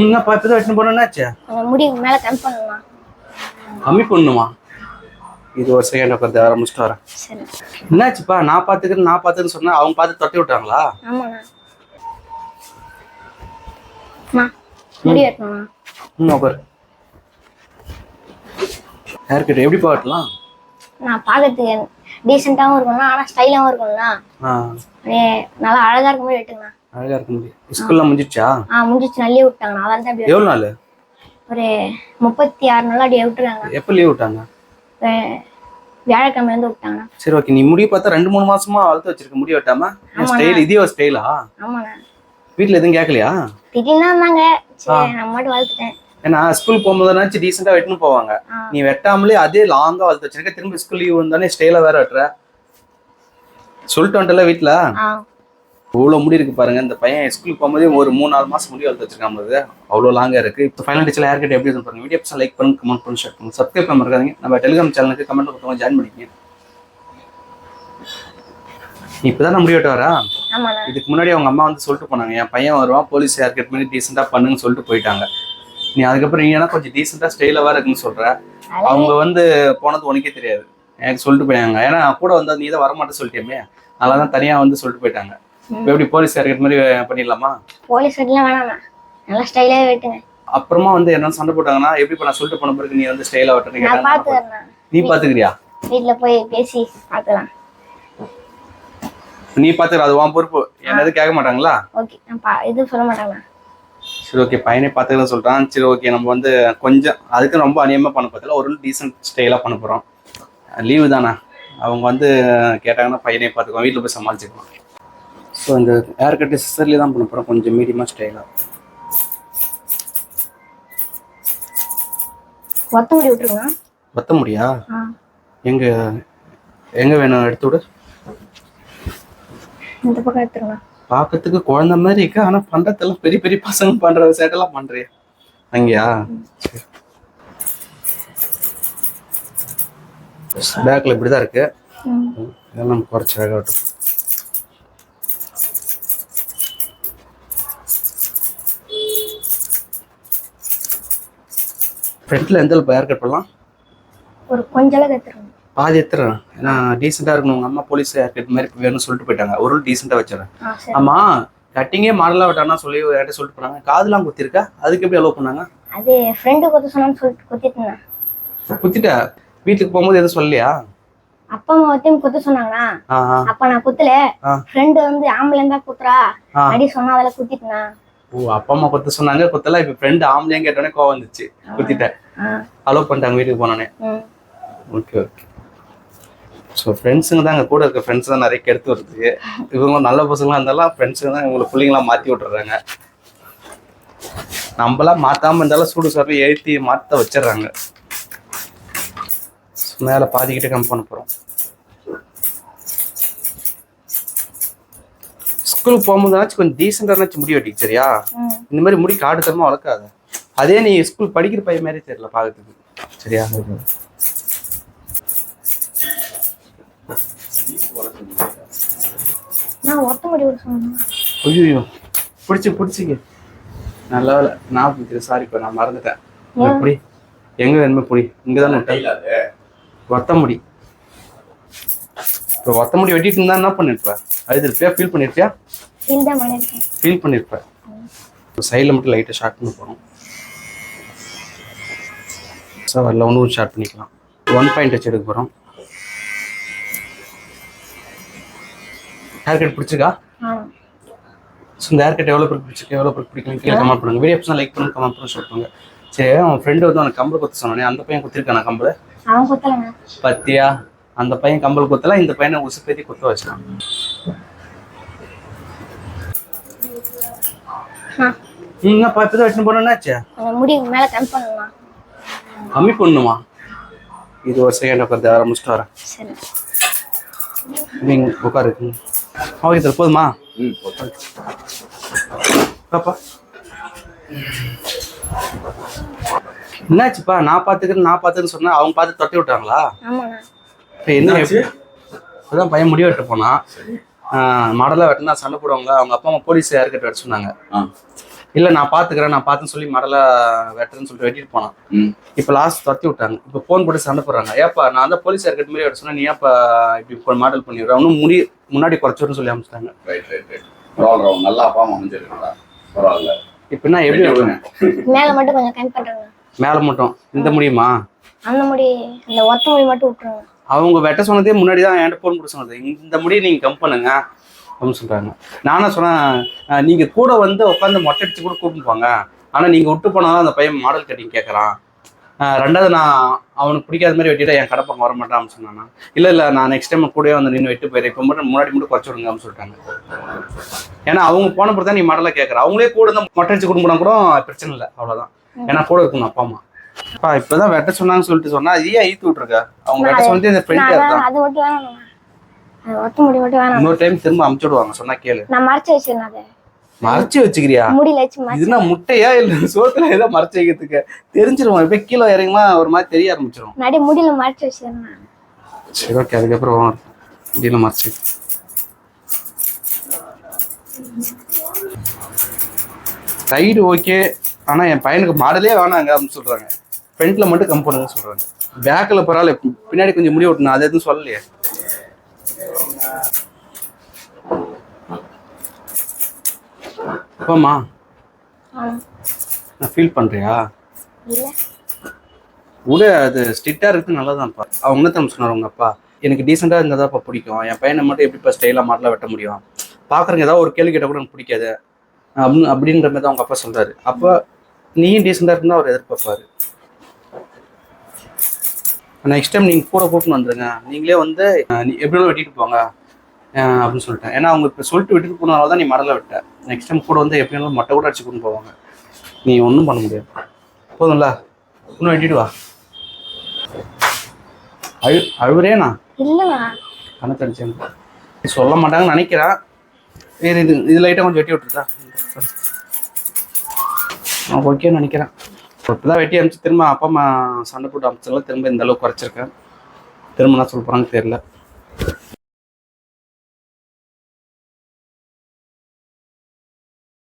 என்னப்பா இப்போ தான் போனேன்னாச்சு கொஞ்சம் முடி மேலே கம்மி பண்ணணும்ண்ணா கம்மி பண்ணுமா? இது ஒரு செகண்ட் உட்காந்து வர முடிச்சுட்டு வரேன். என்னாச்சுப்பா? நான் பார்த்துக்கிறேன் நான் பார்த்துக்கிறேன்னு சொன்னேன் அவங்க பார்த்து தொட்டி விட்டாங்களா? ம் உட்காரு ஹேர் கட் எப்படி பாட்டலாம் நான் பார்க்கறதுக்கு டீசெண்டாகவும் இருக்கணும்ண்ணா ஆனால் ஸ்டைலாகவும் அப்படியே நல்லா அழகா இருக்க மாதிரி வெட்டுங்கண்ணா. அழகா இருக்க முடியும் ஸ்கூல்லாம் முடிஞ்சிடுச்சா? ஆ முடிஞ்சிச்சு நல்லே விட்டாங்கண்ணா அதால தான் அப்படி எவ்வளோ நாள்? ஒரு முப்பத்தி ஆறு நாள் அப்படியே விட்டுருக்காங்க எப்போ லீவ் விட்டாங்க? வியாழக்கிழமையிலேருந்து விட்டாங்கண்ணா சரி ஓகே நீ முடி பார்த்தா ரெண்டு மூணு மாசமா வளர்த்து வச்சிருக்க முடி வெட்டாம? ஸ்டைல் இதே ஒரு ஸ்டைலா ஆமாண்ணா வீட்டில் எதுவும் கேட்கலையா திடீர்னு இருந்தாங்க சரி நான் மட்டும் வளர்த்துட்டேன். ஏன்னா ஸ்கூல் போகும்போதுனாச்சும் டீசெண்டாக வெட்டுன்னு போவாங்க. நீ வெட்டாமலே அதே லாங்கா வளர்த்து வச்சிருக்க. திரும்ப ஸ்கூல் லீவ் வந்தானே ஸ்டைலாக வேற வெட்டுற. சொல்லிட்டு வந்துட்டல வீட்டில் இவ்வளோ முடி இருக்கு பாருங்க. இந்த பையன் ஸ்கூலுக்கு போகும்போதே ஒரு மூணு நாலு மாசம் முடி வளர்த்து வச்சிருக்கான் போது அவ்வளோ லாங்கா இருக்கு. இப்போ ஃபைனல் டீச்சர் ஹேர் கட் எப்படி இருக்கு பாருங்க. வீடியோ லைக் பண்ணுங்க கமெண்ட் பண்ணி ஷேர் பண்ணுங்க. சப்ஸ்கிரைப் பண்ண இருக்காங்க நம்ம டெலிகிராம் சேனலுக்கு கமெண்ட் கொடுத்தவங்க ஜாயின் பண்ணிக்கங்க. இப்பதான் முடி வெட்ட வரா ஆமாண்ணா. இதுக்கு முன்னாடி அவங்க அம்மா வந்து சொல்லிட்டு போனாங்க. என் பையன் வருவான் போலீஸ் ஹேர் கட் பண்ணி டீசெண்டாக பண்ணுன்னு சொல்லிட்டு போயிட்டாங்க. நீ அதுக்கப்புறம் நீ ஏன்னா கொஞ்சம் டீசெண்டாக ஸ்டைலாக வேற இருக்குன்னு சொல்ற? அவங்க வந்து போனது உனக்கே தெரியாது. எனக்கு சொல்லிட்டு போயாங்க ஏன்னா கூட வந்து நீ தான் வரமாட்டேன்னு சொல்லிட்டியமே. அதனால தான் தனியாக வந்து சொல்லிட்டு போயிட்டாங்க. எப்படி போலீஸ் கட் மாதிரி பண்ணிடலாமா? போலீஸ் வெட்டலாம் வேணாண்ணா நல்லா ஸ்டைலாகவே வெட்டுங்க. அப்புறமா வந்து என்ன சண்டை போட்டாங்கன்னா எப்படி இப்போ நான் சொல்லிட்டு போன பிறகு நீ வந்து ஸ்டைலாக வெட்டுறீங்க நான் பார்த்துக்கிறேண்ணா நீ பார்த்துக்கிறியா வீட்டில் போய் பேசி பார்த்துக்கலாம் நீ பார்த்துக்கிற அது உன் பொறுப்பு. என்னது கேட்க மாட்டாங்களா? ஓகே நான் பா இது சொல்ல மாட்டேங்கண்ணா சரி ஓகே பையனே பார்த்துக்கலாம் சொல்கிறான் சரி ஓகே நம்ம வந்து கொஞ்சம் அதுக்கு ரொம்ப அநியமாக பண்ண பார்த்தல ஒரு டீசென்ட் ஸ்டைலாக பண்ண போகிறோம் லீவு தானே? அவங்க வந்து கேட்டாங்கன்னா பையனே பார்த்துக்குவோம் வீட்டில் போய் சமாளிச்சுக்கலாம். ஸோ இந்த ஹேர் கட்டு சிஸ்டர்லேயே தான் பண்ண போகிறோம் கொஞ்சம் மீடியமாக ஸ்டைலாக ஒத்த முடி விட்டுருங்கண்ணா பத்த முடியா? எங்கே எங்கே வேணும்? எடுத்து விடு. இந்த பக்கம் எடுத்துருங்கண்ணா பார்க்கறதுக்கு குழந்தை மாதிரி இருக்கு. ஆனால் பண்ணுறதெல்லாம் பெரிய பெரிய பசங்க பண்ணுற சேட்டெல்லாம் பண்ணுறியா அங்கேயா? பேக்கில் இப்படி தான் இருக்கு. இதெல்லாம் நம்ம குறைச்சி அழகாக விட்டு ஃப்ரண்ட்டில் எந்த அளவு ஹேர் கட் பண்ணலாம் ஒரு கொஞ்ச அளவுக்கு எடுத்துருங்க பாதி எடுத்துறேன் ஏன்னா டீசெண்டாக இருக்கணும். உங்கள் அம்மா போலீஸ் ஹேர் கட் மாதிரி வேணும்னு சொல்லிட்டு போயிட்டாங்க. ஒரு டீசெண்டாக வச்சிடறேன். ஆ சரி. ஆமா கட்டிங்கே மாடலாக விட்டானா சொல்லி யார்கிட்ட சொல்லிட்டு போனாங்க. காதுலாம் குத்திருக்கா? அதுக்கு எப்படி அலோவ் பண்ணாங்க? அது ஃப்ரெண்டு கொத்த சொன்னான்னு சொல்லிட்டு குத்திட்டுண்ணா குத்திட்ட? வீட்டுக்கு போகும்போது எதுவும் சொல்லலையா? அப்பா அம்மா ஒருத்தையும் குத்த ஆ, அப்ப நான் குத்தல. ஃப்ரெண்டு வந்து ஆம்பளை இருந்தா குத்துறா. அடி சொன்னா அதில் குத்திட்டுண்ணா ஓ அப்பா அம்மா குத்த சொன்னாங்க குத்தல இப்போ ஃப்ரெண்டு ஆம்பளையும் கேட்டோடனே கோவம் வந்துச்சு. குத்திட்டேன். அலோவ் பண்ணிட்டாங்க வீட்டுக்கு போனோடனே ஓகே ஓகே ஸோ ஃப்ரெண்ட்ஸுங்க தான் அங்கே கூட இருக்க ஃப்ரெண்ட்ஸ் தான் நிறைய கெடுத்து வருது இவங்க நல்ல பசங்களாக இருந்தாலும் ஃப்ரெண்ட்ஸுங்க தான் இவங்களை பிள்ளைங்களாம் மாற்றி விட்டுறாங்க. நம்மளாம் மாற்றாம இருந்தாலும் சூடு சாப்பி ஏற்றி மாற்ற வச்சிடுறாங்க. மேலே பாதிக்கிட்டே கம் பண்ண போகிறோம் ஸ்கூலுக்கு போகும்போதாச்சும் கொஞ்சம் டீசெண்டானாச்சும் முடி வெட்டி சரியா இந்த மாதிரி முடி காடு தரமா வளர்க்காத. அதே நீ ஸ்கூல் படிக்கிற பையன் மாதிரி தெரியல பார்க்கறதுக்கு சரியா? நான் ஒத்த முடி ஐயோ பிடிச்சி பிடிச்சிக்க. நல்ல வேலை நான் சாரி இப்போ நான் மறந்துட்டேன்? புடி எங்க வேணுமே புடி. இங்க தான் விட்டேன் ஒத்த முடி. இப்போ ஒத்த முடி வெட்டிட்டு இருந்தா என்ன பண்ணிருப்ப? அழுதுருப்பியா ஃபீல் பண்ணிருப்பியா? ஃபீல் தான் பண்ணியிருக்கேன் ஃபீல் பண்ணிருப்ப. சைடில் மட்டும் லைட்டாக ஷார்ட் பண்ண போகிறோம் ஸோ அதில் ஒன்று ஷார்ட் பண்ணிக்கலாம். ஒன் பாயிண்ட் வச்சு எடுக்க போகிறோம் ஹேர் கட் பிடிச்சிருக்கா ஸோ இந்த ஹேர் கட் எவ்வளோ பேருக்கு பிடிச்சிருக்கு? எவ்வளோ பேருக்கு பிடிக்கும் கீழே கமெண்ட் பண்ணுங்க. வீடியோ பிடிச்சா லைக் பண்ணுங்க கமெண்ட் பண்ணி சொல்லுங்க சரி அவன் ஃப்ரெண்டு வந்து அவனுக்கு கம்பல் குத்த சொன்னானே அந்த பையன் குத்திருக்கானா கம்பல் குத்தலைங்க பத்தியா? அந்த பையன் கம்பல் குத்தல இந்த பையனை உசுப்பேத்தி குத்த வச்சான் ஆ. என்னப்பா இப்போ தான் வெட்டின்னு போனேன்னாச்சே கொஞ்சம் முடி மேலே கம்மி பண்ணுமா? இது ஒரு செகண்ட் உட்காந்து வர முடிச்சுட்டு வரேன். நீங்க உட்காரு ஓகே சார் போதுமா? பாப்பா. என்னாச்சுப்பா? நான் பார்த்துக்கிறேன் நான் பார்த்துக்கிறேன்னு சொன்னா அவங்க பார்த்து தொட்டி விட்டாங்களா ஆமாண்ணா. இப்போ என்ன அதான் பையன் முடி வெட்ட போனான் மாடலாக வெட்டினா சண்டை போடுவாங்க அவங்க அப்பா அம்மா போலீஸ் யாருக்கிட்ட வெட்ட சொன்னாங்க. ஆ. இல்லை நான் பார்த்துக்கிறேன் நான் பார்த்துன்னு சொல்லி மாடலாக வெட்டுறேன்னு சொல்லிட்டு வெட்டிட்டு போனான். இப்போ லாஸ்ட் துரத்தி விட்டாங்க. இப்போ ஃபோன் போட்டு சண்டை போடுறாங்க. ஏப்பா நான் தான் போலீஸ் யாருக்கிட்ட மாதிரி வெட்ட சொன்னா நீ ஏப்பா இப்படி இப்போ மாடல் பண்ணிடுறேன் இன்னும் முடி முன்னாடி குறைச்சிடுன்னு சொல்லி அனுப்பிச்சிட்டாங்க. ரைட் ரைட் ரைட் பரவாயில்ல நல்லா அப்பா அம்மா அமைஞ்சிருக்காங்களா? பரவாயில்ல இப்போ என்ன எப்படி. மேல மட்டும் கொஞ்சம் கம்மி பண்றாங்க மேலே மட்டும். இந்த முடியுமா? அந்த முடி இந்த ஒத்த முடி மட்டும் விட்டுருங்க. அவங்க வெட்ட சொன்னதே முன்னாடி தான் என்கிட்ட ஃபோன் போட்டு சொன்னது. இந்த முடியை நீங்கள் கம் பண்ணுங்க அப்படின்னு சொல்கிறாங்க நானும் சொன்னேன் நீங்கள் கூட வந்து உட்காந்து மொட்டை அடித்து கூட கூப்பிட்டுப்பாங்க ஆனால் நீங்கள் விட்டு போனாதான் அந்த பையன் மாடல் கட்டிங் கேட்குறான் ரெண்டாவது நான் அவனுக்கு பிடிக்காத மாதிரி வெட்டிட்டா என் கடை பக்கம் வர மாட்டான்னு சொன்னானா. இல்லை இல்லை நான் நெக்ஸ்ட் டைம் கூட வந்து நின்று வெட்டு போயிடுறேன். இப்போ மட்டும் முன்னாடி மட்டும் குறைச்சி விடுங்க அப்படின்னு சொல்லிட்டாங்க. ஏன்னா அவங்க போன பொறுத்த நீ மாடலாக கேட்குற அவங்களே கூட இருந்தால் மொட்டை அடிச்சு கொடுக்கணும் கூட பிரச்சனை இல்லை அவ்வளோதான் ஏன்னா கூட இருக்கணும் அப்பா அம்மா. அப்பா இப்பதான் வெட்ட சொன்னாங்கன்னு சொல்லிட்டு சொன்னா அது ஏன் ஈத்து விட்ருக்கா அவங்க வெட்ட சொன்னது இந்த ஃப்ரெண்ட் தான் அது மட்டும் வேணாம். அது ஒத்த முடி மட்டும் வேணாம். இன்னொரு டைம் திரும்ப அமுச்சு விடுவாங்க சொன்னா கேளு. நான் மறைச்சு வச்சிருந்தேன் அதை. மறைச்சு வச்சுக்கிறியா? முடியில இதுனா முட்டையா இல்ல சோத்துல ஏதோ மறைச்சு வைக்கிறதுக்கு? தெரிஞ்சிரும் இப்ப கீழே இறங்குமா ஒரு மாதிரி தெரிய ஆரம்பிச்சிரும். நடி முடியில மறைச்சு வச்சிருந்தேன் சரி ஓகே அதுக்கப்புறம் முடியல மறைச்சு ரைடு ஓகே ஆனா என் பையனுக்கு மாடலே வேணாங்க அப்படின்னு சொல்றாங்க. ஃப்ரண்ட்ல மட்டும் கம் பண்ணுங்க சொல்றாங்க. பேக்கில் பரவாயில்ல பின்னாடி கொஞ்சம் முடி ஓட்டணும் அது எதுவும் சொல்லலையே. அப்பாம்மா. நான் ஃபீல் பண்றியா? இல்ல. கூட அது ஸ்ட்ரிக்டா இருக்கு நல்லதான்ப்பா. அவங்க என்ன தான் சொன்னார் உங்க அப்பா? எனக்கு டீசெண்டா இருந்தாதான்ப்பா பிடிக்கும். என் பையனை மட்டும் எப்படிப்பா ஸ்டைலா மாடலா வெட்ட முடியும்? பாக்குறவங்க ஏதாவது ஒரு கேள்வி கேட்டால் கூட எனக்கு பிடிக்காது. அப்படின்னு அப்படின்ற மாதிரி தான் அவங்க அப்பா சொல்றாரு. அப்போ நீயும் டீசெண்டா இருந்தா அவர் எதிர்பார்ப்பாரு. நெக்ஸ்ட் டைம் நீங்க கூட கூட்டின்னு வந்துருங்க. நீங்களே வந்து அஹ், நீ எப்படி வேணாலும் வெட்டிட்டு போங்க அப்படின்னு சொல்லிட்டேன். ஏன்னா அவங்க இப்போ சொல்லிட்டு விட்டுட்டு போனால தான் நீ மடலை விட்ட. நெக்ஸ்ட் டைம் கூட வந்து எப்படி வேணாலும் மட்டை கூட அடிச்சு கொண்டு போவாங்க. நீ ஒன்றும் பண்ண முடியாது. போதும்ல? இன்னும் வெட்டிட்டு வா. அழு அழுவுறேனா இல்லண்ணா. கணக்கு அடிச்சேன் சொல்ல மாட்டாங்கன்னு நினைக்கிறேன் வேறு இது இது லைட்டாக கொஞ்சம் வெட்டி விட்டுருக்கா. ஓகேன்னு நினைக்கிறேன். இப்போ தான் வெட்டி அனுப்பிச்சு திரும்ப அப்பா அம்மா சண்டை போட்டு அமிச்செல்லாம் திரும்ப இந்த அளவுக்கு குறைச்சிருக்கேன். திரும்ப என்ன சொல்ல போகிறாங்க தெரியல.